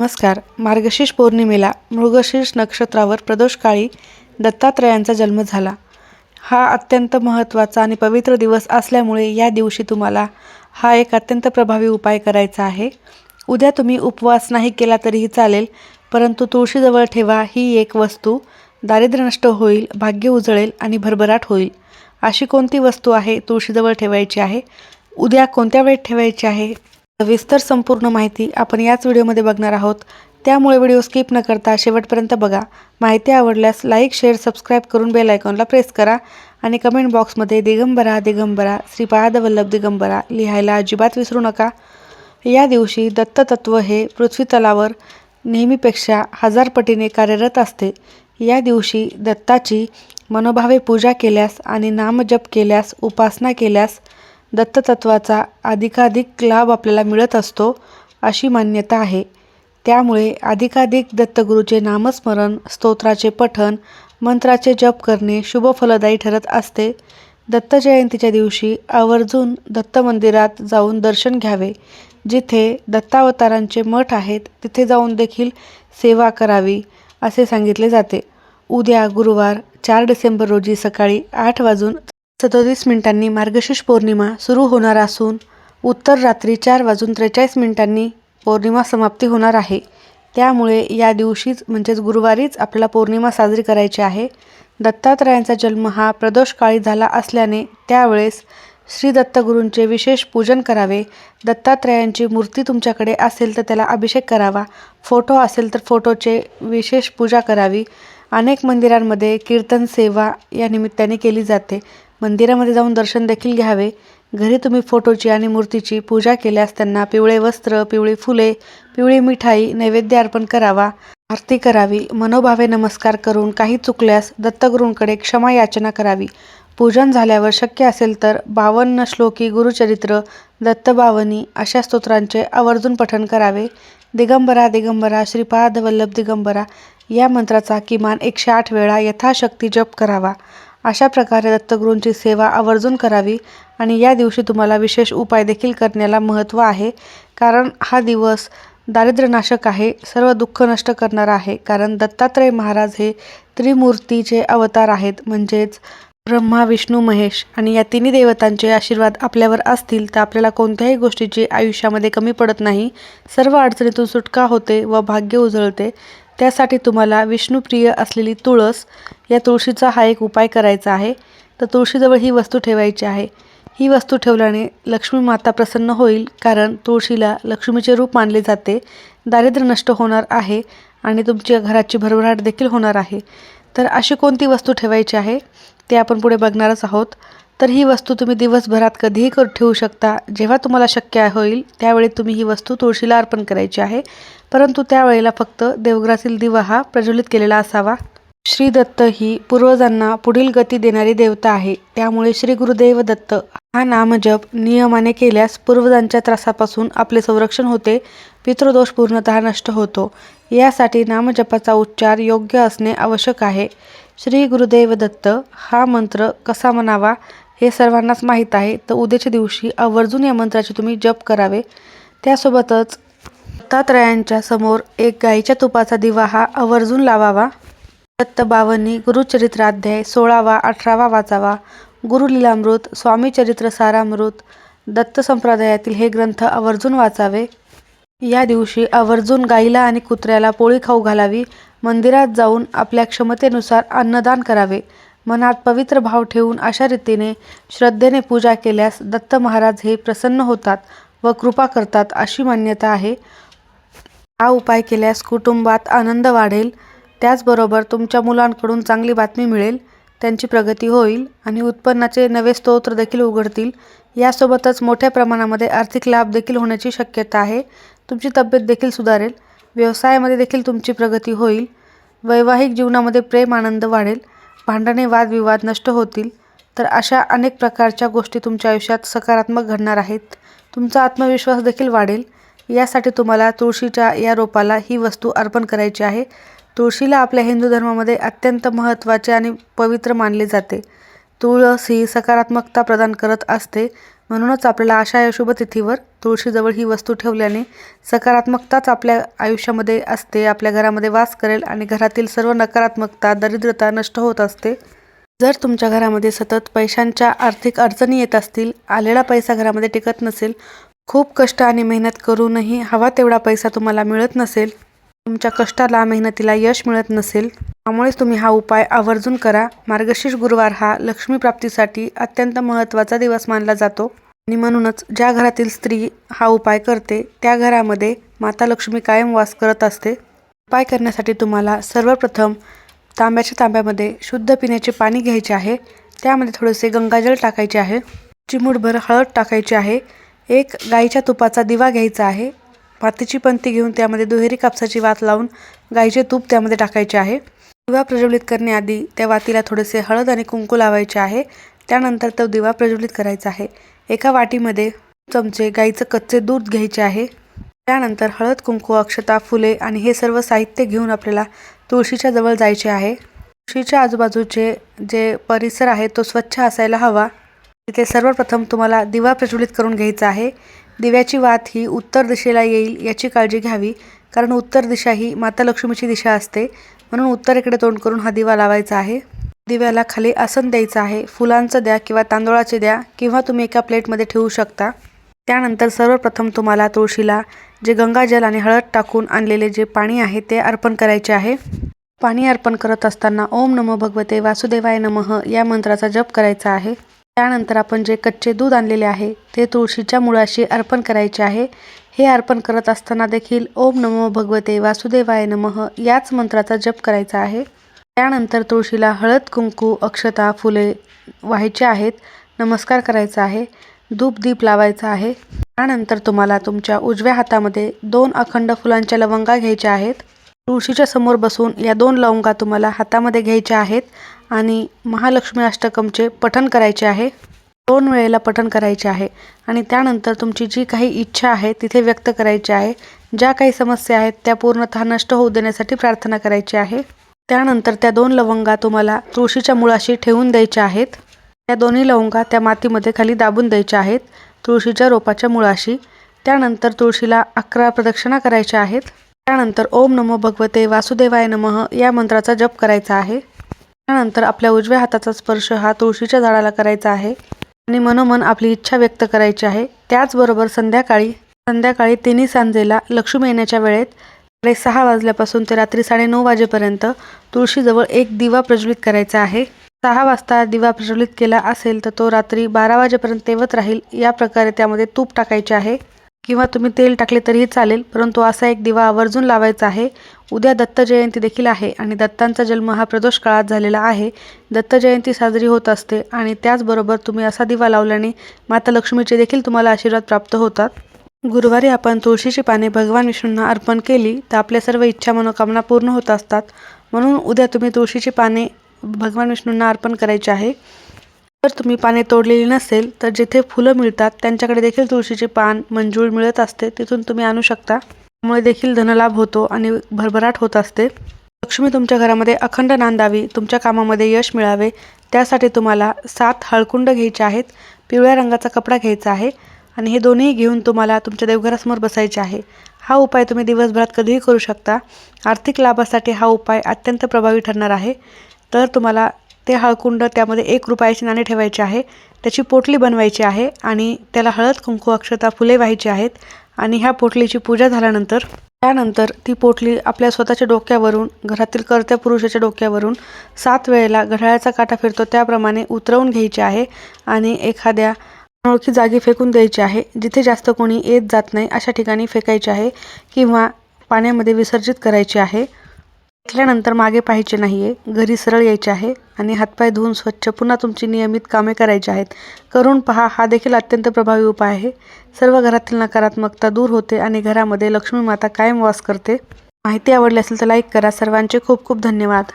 नमस्कार. मार्गशीर्ष पौर्णिमेला मृगशीर्ष नक्षत्रावर प्रदोषकाळी दत्तात्रयांचा जन्म झाला. हा अत्यंत महत्त्वाचा आणि पवित्र दिवस असल्यामुळे या दिवशी तुम्हाला हा एक अत्यंत प्रभावी उपाय करायचा आहे. उद्या तुम्ही उपवास नाही केला तरीही चालेल परंतु तुळशीजवळ ठेवा. ही एक वस्तू दारिद्र्य नष्ट होईल भाग्य उजळेल आणि भरभराट होईल. अशी कोणती वस्तू आहे तुळशीजवळ ठेवायची आहे? उद्या कोणत्या वेळेत ठेवायची आहे? सविस्तर संपूर्ण माहिती आपण याच व्हिडिओमध्ये बघणार आहोत. त्यामुळे व्हिडिओ स्किप न करता शेवटपर्यंत बघा. माहिती आवडल्यास लाईक शेअर सबस्क्राईब करून बेल आयकॉनला प्रेस करा आणि कमेंट बॉक्समध्ये दिगंबरा दिगंबरा श्रीपाद वल्लभ दिगंबरा लिहायला अजिबात विसरू नका. या दिवशी दत्ततत्व हे पृथ्वीतलावर नेहमीपेक्षा हजार पटीने कार्यरत असते. या दिवशी दत्ताची मनोभावे पूजा केल्यास आणि नामजप केल्यास उपासना केल्यास दत्ततत्वाचा अधिकाधिक लाभ आपल्याला मिळत असतो अशी मान्यता आहे. त्यामुळे अधिकाधिक दत्तगुरूचे नामस्मरण स्तोत्राचे पठण मंत्राचे जप करणे शुभ फलदायी ठरत असते. दत्त जयंतीच्या दिवशी आवर्जून दत्त मंदिरात जाऊन दर्शन घ्यावे. जिथे दत्तावतारांचे मठ आहेत तिथे जाऊन देखील सेवा करावी असे सांगितले जाते. उद्या गुरुवार चार डिसेंबर रोजी सकाळी आठ वाजून सदोतीस मिनिटांनी मार्गशीर्ष पौर्णिमा सुरू होणार असून उत्तर रात्री चार वाजून त्रेचाळीस मिनिटांनी पौर्णिमा समाप्ती होणार आहे. त्यामुळे या दिवशीच म्हणजेच गुरुवारीच आपल्याला पौर्णिमा साजरी करायची आहे. दत्तात्रयांचा जन्म हा प्रदोषकाळी झाला असल्याने त्यावेळेस श्री दत्तगुरूंचे विशेष पूजन करावे. दत्तात्रयांची मूर्ती तुमच्याकडे असेल तर त्याला अभिषेक करावा. फोटो असेल तर फोटोचे विशेष पूजा करावी. अनेक मंदिरांमध्ये कीर्तन सेवा या निमित्ताने केली जाते. मंदिरामध्ये जाऊन दर्शन देखील घ्यावे. घरी तुम्ही फोटोची आणि मूर्तीची पूजा केल्यास त्यांना पिवळे वस्त्र पिवळी फुले पिवळी मिठाई नैवेद्य अर्पण करावा. आरती करावी. मनोभावे नमस्कार करून काही चुकल्यास दत्तगुरूंकडे क्षमा याचना करावी. पूजन झाल्यावर शक्य असेल तर बावन्न श्लोकी गुरुचरित्र दत्तबावनी अशा स्तोत्रांचे आवर्जून पठण करावे. दिगंबरा दिगंबरा श्रीपाद वल्लभ दिगंबरा या मंत्राचा किमान एकशे आठ वेळा यथाशक्ती जप करावा. अशा प्रकारे दत्तगुरूंची सेवा आवर्जून करावी आणि या दिवशी तुम्हाला विशेष उपाय देखील करण्याला महत्त्व आहे. कारण हा दिवस दारिद्र्यनाशक आहे सर्व दुःख नष्ट करणारा आहे. कारण दत्तात्रय महाराज हे त्रिमूर्तीचे अवतार आहेत म्हणजेच ब्रह्मा विष्णू महेश आणि या तिन्ही देवतांचे आशीर्वाद आपल्यावर असतील तर आपल्याला कोणत्याही गोष्टीची आयुष्यामध्ये कमी पडत नाही. सर्व अडचणीतून सुटका होते व भाग्य उजळते. त्यासाठी तुम्हाला विष्णुप्रिय असलेली तुळस या तुळशीचा हा एक उपाय करायचा आहे. तर तुळशीजवळ ही वस्तू ठेवायची आहे. ही वस्तू ठेवल्याने लक्ष्मी माता प्रसन्न होईल कारण तुळशीला लक्ष्मीचे रूप मानले जाते. दारिद्र्य नष्ट होणार आहे आणि तुमच्या घराची भरभराट देखील होणार आहे. तर अशी कोणती वस्तू ठेवायची आहे ते आपण पुढे बघणारच आहोत. तर ही वस्तू तुम्ही दिवसभरात कधीही करू ठेवू शकता. जेव्हा तुम्हाला शक्य होईल त्यावेळी तुम्ही ही वस्तू तुळशीला अर्पण करायची आहे. परंतु त्यावेळेला फक्त देवघरातील दिवा हा प्रज्वलित केलेला असावा. श्री दत्त ही पूर्वजांना पुढील गती देणारी देवता आहे. त्यामुळे श्री गुरुदेव दत्त हा नामजप नियमाने केल्यास पूर्वजांच्या त्रासापासून आपले संरक्षण होते. पितृदोष पूर्णतः नष्ट होतो. यासाठी नामजपाचा उच्चार योग्य असणे आवश्यक आहे. श्री गुरुदेव दत्त हा मंत्र कसा म्हणावा? हे सर्वांनाच माहीत आहे. तर उद्याच्या दिवशी आवर्जून या मंत्राचे तुम्ही जप करावे. त्यासोबतच दत्तात्रयांच्या समोर एक गाईच्या तुपाचा दिवा हा आवर्जून लावावा. दत्त बावनी गुरुचरित्राध्याय सोळावा अठरावा वाचावा. गुरुलीलामृत स्वामीचरित्र सारामृत दत्त संप्रदायातील हे ग्रंथ आवर्जून वाचावे. या दिवशी आवर्जून गाईला आणि कुत्र्याला पोळी खाऊ घालावी. मंदिरात जाऊन आपल्या क्षमतेनुसार अन्नदान करावे. मनात पवित्र भाव ठेवून अशा रीतीने श्रद्धेने पूजा केल्यास दत्त महाराज हे प्रसन्न होतात व कृपा करतात अशी मान्यता आहे. हा उपाय केल्यास कुटुंबात आनंद वाढेल. त्याचबरोबर तुमच्या मुलांकडून चांगली बातमी मिळेल. त्यांची प्रगती होईल आणि उत्पन्नाचे नवे स्तोत्र देखील उघडतील. यासोबतच मोठ्या प्रमाणामध्ये आर्थिक लाभ देखील होण्याची शक्यता आहे. तुमची तब्येत देखील सुधारेल. व्यवसायामध्ये देखील तुमची प्रगती होईल. वैवाहिक जीवनामध्ये प्रेम आनंद वाढेल. भांडणे वादविवाद नष्ट होतील तर अशा अनेक प्रकारच्या गोष्टी तुमच्या आयुष्यात सकारात्मक घडणार आहेत. तुमचा आत्मविश्वास देखील वाढेल. यासाठी तुम्हाला तुळशीच्या या रोपाला ही वस्तू अर्पण करायची आहे. तुळशीला आपल्या हिंदू धर्मामध्ये अत्यंत महत्त्वाचे आणि पवित्र मानले जाते. तुळस ही सकारात्मकता प्रदान करत असते. म्हणूनच आपल्याला अशा या शुभतिथीवर तुळशीजवळ ही वस्तू ठेवल्याने सकारात्मकताच आपल्या आयुष्यामध्ये असते आपल्या घरामध्ये वास करेल आणि घरातील सर्व नकारात्मकता दरिद्रता नष्ट होत असते. जर तुमच्या घरामध्ये सतत पैशांच्या आर्थिक अडचणी येत असतील आलेला पैसा घरामध्ये टिकत नसेल खूप कष्ट आणि मेहनत करूनही हवा तेवढा पैसा तुम्हाला मिळत नसेल तुमच्या कष्टाला मेहनतीला यश मिळत नसेल त्यामुळेच तुम्ही हा उपाय आवर्जून करा. मार्गशीर्ष गुरुवार हा लक्ष्मी प्राप्तीसाठी अत्यंत महत्त्वाचा दिवस मानला जातो. आणि म्हणूनच ज्या घरातील स्त्री हा उपाय करते त्या घरामध्ये माता लक्ष्मी कायम वास करत असते. उपाय करण्यासाठी तुम्हाला सर्वप्रथम तांब्याच्या तांब्यामध्ये शुद्ध पिण्याचे पाणी घ्यायचे आहे. त्यामध्ये थोडेसे गंगाजल टाकायचे आहे. चिमूटभर हळद टाकायची आहे. एक गाईच्या तुपाचा दिवा घ्यायचा आहे. मातीची पंती घेऊन त्यामध्ये दुहेरी कापसाची वात लावून गाईचे तूप त्यामध्ये टाकायचे आहे. दिवा प्रज्वलित करण्याआधी त्या वातीला थोडेसे हळद आणि कुंकू लावायचे आहे. त्यानंतर तो दिवा प्रज्वलित करायचा आहे. एका वाटीमध्ये चमचे गाईचं कच्चे दूध घ्यायचे आहे. त्यानंतर हळद कुंकू अक्षता फुले आणि हे सर्व साहित्य घेऊन आपल्याला तुळशीच्या जवळ जायचे आहे. तुळशीच्या आजूबाजूचे जे परिसर आहे तो स्वच्छ असायला हवा. तिथे सर्वप्रथम तुम्हाला दिवा प्रज्वलित करून घ्यायचा आहे. दिव्याची वात ही उत्तर दिशेला येईल याची काळजी घ्यावी कारण उत्तर दिशा ही माता लक्ष्मीची दिशा असते. म्हणून उत्तरेकडे तोंड करून हा दिवा लावायचा आहे. दिव्याला खाली आसन द्यायचं आहे. फुलांचं द्या किंवा तांदूळाचे द्या किंवा तुम्ही एका प्लेटमध्ये ठेवू शकता. त्यानंतर सर्वप्रथम तुम्हाला तुळशीला जे गंगाजल आणि हळद टाकून आणलेले जे पाणी आहे ते अर्पण करायचे आहे. पाणी अर्पण करत असताना ओम नमो भगवते वासुदेवाय नमः या मंत्राचा जप करायचा आहे. त्यानंतर आपण जे कच्चे दूध आणलेले आहे ते तुळशीच्या मुळाशी अर्पण करायचे आहे. हे अर्पण करत असताना देखील ओम नमो भगवते वासुदेवाय नमः याच मंत्राचा जप करायचा आहे. त्यानंतर तुळशीला हळद कुंकू अक्षता फुले व्हायचे आहेत नमस्कार करायचा आहे धूप दीप लावायचा आहे. त्यानंतर तुम्हाला तुमच्या उजव्या हातामध्ये दोन अखंड फुलांच्या लवंगा घ्यायच्या आहेत. तुळशीच्या समोर बसून या दोन लवंगा तुम्हाला हातामध्ये घ्यायच्या आहेत आणि महालक्ष्मी अष्टकमचे पठण करायचे आहे. दोन वेळेला पठण करायचे आहे आणि त्यानंतर तुमची जी काही इच्छा आहे तिथे व्यक्त करायची आहे. ज्या काही समस्या आहेत त्या पूर्णतः नष्ट होऊ देण्यासाठी प्रार्थना करायची आहे. त्यानंतर त्या दोन लवंगा तुम्हाला तुळशीच्या मुळाशी ठेवून द्यायच्या आहेत. त्या दोन्ही लवंगा त्या मातीमध्ये खाली दाबून द्यायच्या आहेत तुळशीच्या रोपाच्या मुळाशी. त्यानंतर तुळशीला अकरा प्रदक्षिणा करायच्या आहेत. त्यानंतर ओम नमो भगवते वासुदेवाय नमः या मंत्राचा जप करायचा आहे. त्यानंतर आपल्या उजव्या हाताचा स्पर्श हा तुळशीच्या झाडाला करायचा आहे आणि मनोमन आपली इच्छा व्यक्त करायची आहे. त्याचबरोबर संध्याकाळी संध्याकाळी तिन्ही सांजेला लक्ष्मी येण्याच्या वेळेत साडे सहा वाजल्यापासून ते रात्री साडेनऊ वाजेपर्यंत तुळशीजवळ एक दिवा प्रज्वलित करायचा आहे. सहा वाजता दिवा प्रज्वलित केला असेल तर तो रात्री बारा वाजेपर्यंत तेवत राहील. या प्रकारे त्यामध्ये तूप टाकायचे आहे. किंवा तुम्ही तेल टाकले तरीही चालेल परंतु असा एक दिवा आवर्जून लावायचा आहे. उद्या दत्त जयंती देखील आहे आणि दत्तांचा जन्म हा प्रदोष काळात झालेला आहे. दत्त जयंती साजरी होत असते आणि त्याचबरोबर तुम्ही असा दिवा लावल्याने माता लक्ष्मीचे देखील तुम्हाला आशीर्वाद प्राप्त होतात. गुरुवारी आपण तुळशीची पाने भगवान विष्णूंना अर्पण केली तर आपल्या सर्व इच्छा मनोकामना पूर्ण होत असतात. म्हणून उद्या तुम्ही तुळशीची पाने भगवान विष्णूंना अर्पण करायची आहे. जर तुम्ही पाने तोडलेली नसेल तर जिथे फुलं मिळतात त्यांच्याकडे देखील तुळशीचे पान मंजूळ मिळत असते तिथून तुम्ही आणू शकता. त्यामुळे देखील धनलाभ होतो आणि भरभराट होत असते. लक्ष्मी तुमच्या घरामध्ये अखंड नांदावी तुमच्या कामामध्ये यश मिळावे त्यासाठी तुम्हाला सात हळकुंड घ्यायचे आहेत पिवळ्या रंगाचा कपडा घ्यायचा आहे आणि हे दोन्ही घेऊन तुम्हाला तुमच्या देवघरासमोर बसायचे आहे. हा उपाय तुम्ही दिवसभरात कधीही करू शकता. आर्थिक लाभासाठी हा उपाय अत्यंत प्रभावी ठरणार आहे. तर तुम्हाला ते हळकुंड त्यामध्ये एक रुपयाचे नाणे ठेवायचे आहे. त्याची पोटली बनवायची आहे आणि त्याला हळद कुंकू अक्षता फुले व्हायची आहेत आणि ह्या पोटलीची पूजा झाल्यानंतर त्यानंतर ती पोटली आपल्या स्वतःच्या डोक्यावरून घरातील कर्त्या पुरुषाच्या डोक्यावरून सात वेळेला घड्याळाचा काटा फिरतो. त्याप्रमाणे उतरवून घ्यायची आहे आणि एखाद्या अनोळखी जागी फेकून द्यायची आहे. जिथे जास्त कोणी येत जात नाही अशा ठिकाणी फेकायची आहे किंवा पाण्यामध्ये विसर्जित करायची आहे. ऐकल्यानंतर मागे पाहायचे नाही आहे घरी सरळ यायचे आहे आणि हातपाय धुवून स्वच्छ पुन्हा तुमची नियमित कामे करायची आहेत. करून पहा हा देखील अत्यंत प्रभावी उपाय आहे. सर्व घरातील नकारात्मकता दूर होते आणि घरामध्ये लक्ष्मी माता कायम वास करते. माहिती आवडली असेल तर लाईक करा. सर्वांचे खूप खूप धन्यवाद.